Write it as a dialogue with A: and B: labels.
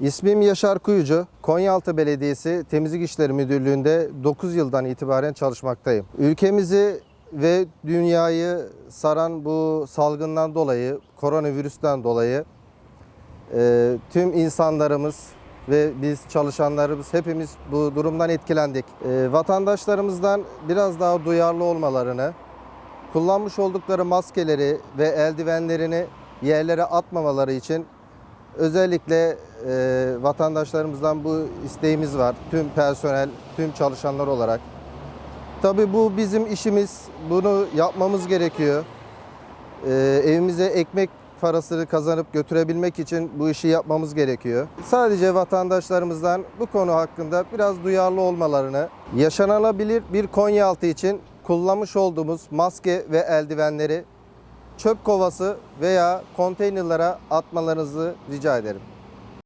A: İsmim Yaşar Kuyucu. Konyaaltı Belediyesi Temizlik İşleri Müdürlüğü'nde 9 yıldan itibaren çalışmaktayım. Ülkemizi ve dünyayı saran bu salgından dolayı, koronavirüsten dolayı e, tüm insanlarımız ve biz çalışanlarımız hepimiz bu durumdan etkilendik. E, vatandaşlarımızdan biraz daha duyarlı olmalarını, kullanmış oldukları maskeleri ve eldivenlerini yerlere atmamaları için özellikle e, vatandaşlarımızdan bu isteğimiz var. Tüm personel, tüm çalışanlar olarak. Tabii bu bizim işimiz. Bunu yapmamız gerekiyor. E, evimize ekmek parasını kazanıp götürebilmek için bu işi yapmamız gerekiyor. Sadece vatandaşlarımızdan bu konu hakkında biraz duyarlı olmalarını, yaşanılabilir bir Konyaaltı için kullanmış olduğumuz maske ve eldivenleri çöp kovası veya konteynerlara atmalarınızı rica ederim.